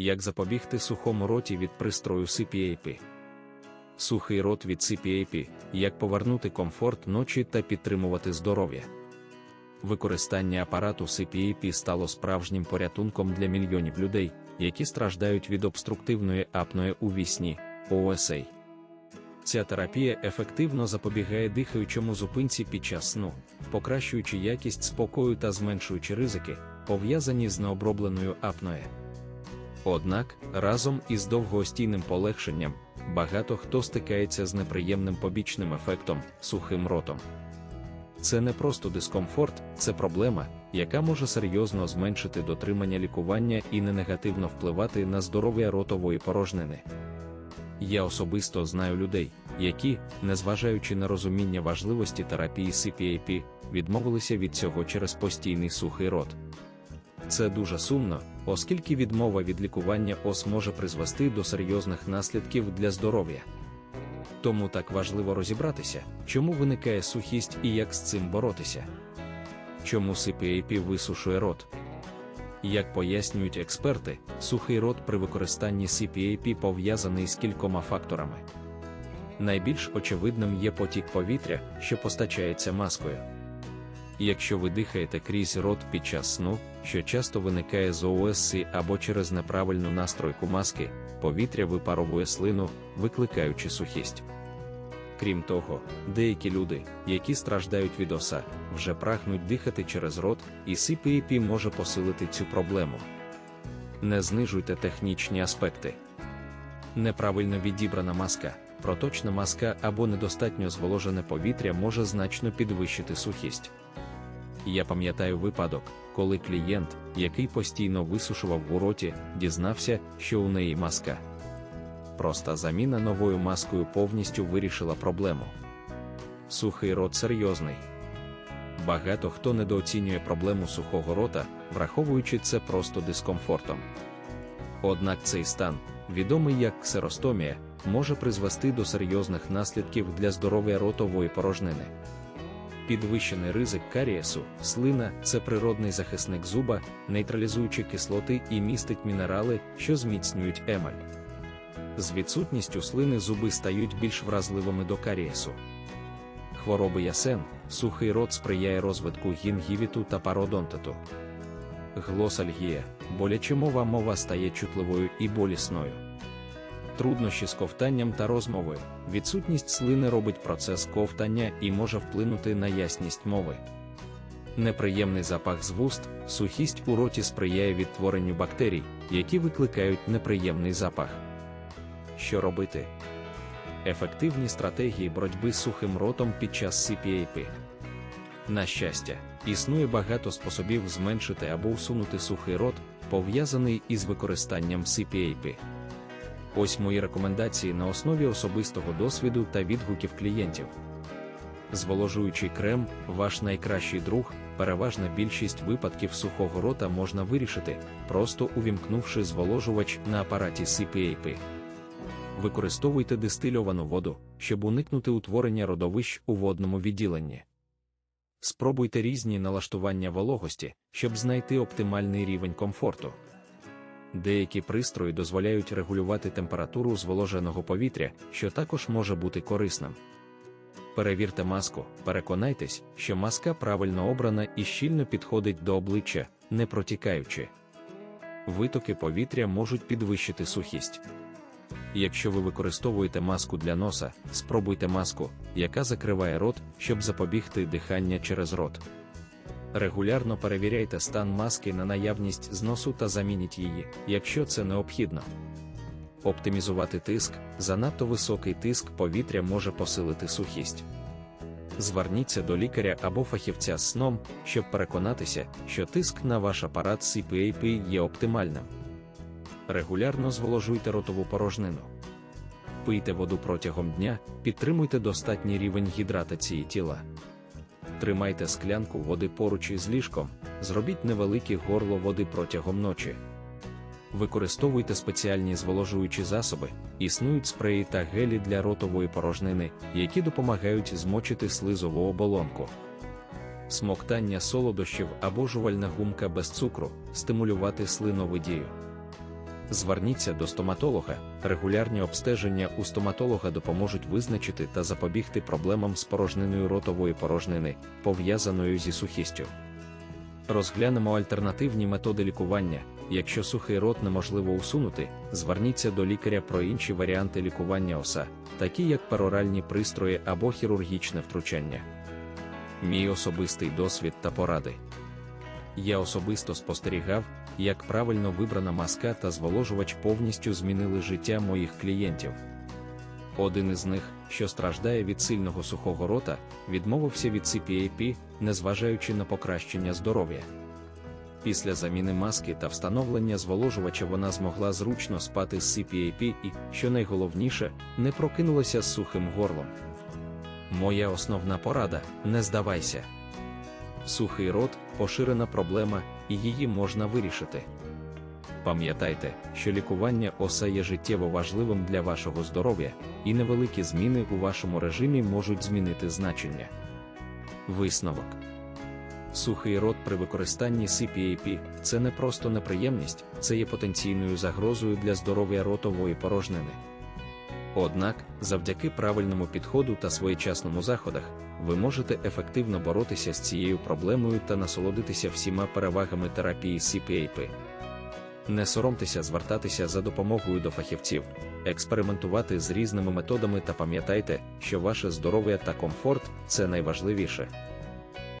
Як запобігти сухому роті від пристрою CPAP? Сухий рот від CPAP, як повернути комфорт ночі та підтримувати здоров'я. Використання апарату CPAP стало справжнім порятунком для мільйонів людей, які страждають від обструктивної апної у вісні OSA. Ця терапія ефективно запобігає дихаючому зупинці під час сну, покращуючи якість спокою та зменшуючи ризики, пов'язані з необробленою апноє. Однак, разом із довгоостійним полегшенням, багато хто стикається з неприємним побічним ефектом сухим ротом. Це не просто дискомфорт, це проблема, яка може серйозно зменшити дотримання лікування і не негативно впливати на здоров'я ротової порожнини. Я особисто знаю людей, які, незважаючи на розуміння важливості терапії CPAP, відмовилися від цього через постійний сухий рот. Це дуже сумно, оскільки відмова від лікування ОС може призвести до серйозних наслідків для здоров'я. Тому так важливо розібратися, чому виникає сухість і як з цим боротися. Чому CPAP висушує рот? Як пояснюють експерти, сухий рот при використанні CPAP пов'язаний з кількома факторами. Найбільш очевидним є потік повітря, що постачається маскою. Якщо ви дихаєте крізь рот під час сну, що часто виникає з ООС або через неправильну настройку маски, повітря випаровує слину, викликаючи сухість. Крім того, деякі люди, які страждають від оса, вже прагнуть дихати через рот, і CPAP може посилити цю проблему. Не знижуйте технічні аспекти. Неправильно відібрана маска, проточна маска або недостатньо зволожене повітря може значно підвищити сухість. Я пам'ятаю випадок, коли клієнт, який постійно висушував у роті, дізнався, що у неї маска. Проста заміна новою маскою повністю вирішила проблему. Сухий рот серйозний. Багато хто недооцінює проблему сухого рота, враховуючи це просто дискомфортом. Однак цей стан, відомий як ксеростомія, може призвести до серйозних наслідків для здоров'я ротової порожнини. Підвищений ризик карієсу, слина це природний захисник зуба, нейтралізуючи кислоти і містить мінерали, що зміцнюють емаль. З відсутністю слини зуби стають більш вразливими до карієсу. Хвороби ясен, сухий рот сприяє розвитку гінгівіту та пародонтиту. Глосальгія, боляче мова мова стає чутливою і болісною. Труднощі з ковтанням та розмовою. Відсутність слини робить процес ковтання і може вплинути на ясність мови. Неприємний запах з вуст, сухість у роті сприяє відтворенню бактерій, які викликають неприємний запах. Що робити? Ефективні стратегії боротьби з сухим ротом під час CPAP. На щастя, існує багато способів зменшити або усунути сухий рот, пов'язаний із використанням CPAP. Ось мої рекомендації на основі особистого досвіду та відгуків клієнтів. Зволожуючий крем, ваш найкращий друг, переважна більшість випадків сухого рота можна вирішити, просто увімкнувши зволожувач на апараті CPAP. Використовуйте дистильовану воду, щоб уникнути утворення родовищ у водному відділенні. Спробуйте різні налаштування вологості, щоб знайти оптимальний рівень комфорту. Деякі пристрої дозволяють регулювати температуру зволоженого повітря, що також може бути корисним. Перевірте маску, переконайтесь, що маска правильно обрана і щільно підходить до обличчя, не протікаючи. Витоки повітря можуть підвищити сухість. Якщо ви використовуєте маску для носа, спробуйте маску, яка закриває рот, щоб запобігти дихання через рот. Регулярно перевіряйте стан маски на наявність зносу та замініть її, якщо це необхідно. Оптимізувати тиск, занадто високий тиск повітря може посилити сухість. Зверніться до лікаря або фахівця з сном, щоб переконатися, що тиск на ваш апарат CPAP є оптимальним. Регулярно зволожуйте ротову порожнину. Пийте воду протягом дня, підтримуйте достатній рівень гідратації тіла. Тримайте склянку води поруч із ліжком, зробіть невелике горло води протягом ночі. Використовуйте спеціальні зволожуючі засоби, існують спреї та гелі для ротової порожнини, які допомагають змочити слизову оболонку. Смоктання солодощів або жувальна гумка без цукру, стимулювати слиновидію. Зверніться до стоматолога. Регулярні обстеження у стоматолога допоможуть визначити та запобігти проблемам з порожниною ротової порожнини, пов'язаною зі сухістю. Розглянемо альтернативні методи лікування. Якщо сухий рот неможливо усунути, зверніться до лікаря про інші варіанти лікування оса, такі як пероральні пристрої або хірургічне втручання. Мій особистий досвід та поради. Я особисто спостерігав, як правильно вибрана маска та зволожувач повністю змінили життя моїх клієнтів. Один із них, що страждає від сильного сухого рота, відмовився від CPAP, незважаючи на покращення здоров'я. Після заміни маски та встановлення зволожувача вона змогла зручно спати з CPAP і, що найголовніше, не прокинулася з сухим горлом. Моя основна порада не здавайся. Сухий рот поширена проблема, і її можна вирішити. Пам'ятайте, що лікування оса є життєво важливим для вашого здоров'я, і невеликі зміни у вашому режимі можуть змінити значення. Висновок Сухий рот при використанні CPAP – це не просто неприємність, це є потенційною загрозою для здоров'я ротової порожнини. Однак, завдяки правильному підходу та своєчасному заходах, ви можете ефективно боротися з цією проблемою та насолодитися всіма перевагами терапії CPAP. Не соромтеся звертатися за допомогою до фахівців, експериментувати з різними методами та пам'ятайте, що ваше здоров'я та комфорт це найважливіше.